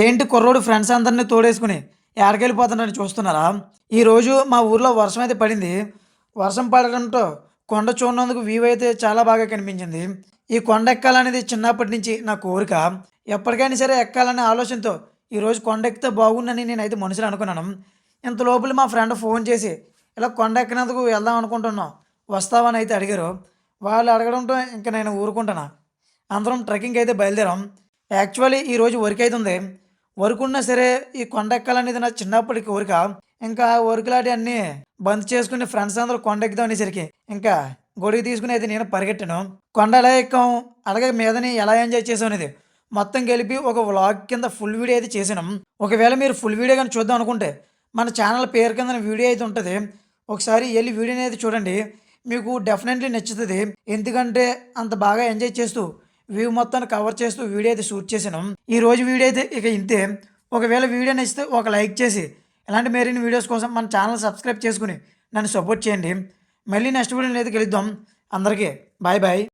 ఏంటి కుర్రోడు ఫ్రెండ్స్ అందరినీ తోడేసుకుని ఎక్కడికెళ్ళిపోతున్నారని చూస్తున్నారా? ఈరోజు మా ఊర్లో వర్షం అయితే పడింది. వర్షం పడడంతో కొండ చూడనందుకు వ్యూ అయితే చాలా బాగా కనిపించింది. ఈ కొండ ఎక్కాలనేది చిన్నప్పటి నుంచి నా కోరిక. ఎప్పటికైనా సరే ఎక్కాలనే ఆలోచనతో ఈరోజు కొండ ఎక్కితే బాగుందని నేనైతే మనుషులు అనుకున్నాను. ఇంత లోపల మా ఫ్రెండ్ ఫోన్ చేసి ఇలా కొండ ఎక్కినందుకు వెళ్దాం అనుకుంటున్నాం వస్తావని అయితే అడిగారు. వాళ్ళు అడగడంతో ఇంకా నేను ఊరుకుంటున్నా. అందరం ట్రెక్కింగ్ అయితే బయలుదేరాం. యాక్చువల్లీ ఈరోజు వర్క్ అయితే ఉంది. వర్క్ సరే ఈ కొండ ఎక్కాలనేది నా చిన్నప్పటి కోరిక ఇంకా వర్క్లాంటి అన్ని బంద్ చేసుకుని ఫ్రెండ్స్ అందరూ కొండ ఎక్కుదాం అనేసరికి ఇంకా గొడుగు తీసుకుని అయితే నేను పరిగెట్టాను. కొండ ఎలా ఎక్కాం అలాగే మీదని ఎలా ఎంజాయ్ చేసాం అనేది మొత్తం కలిపి ఒక వ్లాగ్ కింద ఫుల్ వీడియో అయితే చేసినాం ఒకవేళ మీరు ఫుల్ వీడియో కానీ చూద్దాం అనుకుంటే మన ఛానల్ పేరు కింద వీడియో అయితే ఉంటుంది. ఒకసారి వెళ్ళి వీడియోని అయితే చూడండి. మీకు డెఫినెట్లీ నచ్చుతుంది. ఎందుకంటే అంత బాగా ఎంజాయ్ చేస్తూ వ్యూ మొత్తాన్ని కవర్ చేస్తూ వీడియో అయితే షూట్ చేసాను ఈ రోజు వీడియో అయితే ఇక ఇంతే. ఒకవేళ వీడియో నచ్చితే ఒక లైక్ చేసి ఇలాంటి మెరీన్ వీడియోస్ కోసం మన ఛానల్ సబ్స్క్రైబ్ చేసుకుని నన్ను సపోర్ట్ చేయండి. మళ్ళీ నెక్స్ట్ వీడియోని అయితే కలుద్దాం. అందరికీ బాయ్ బాయ్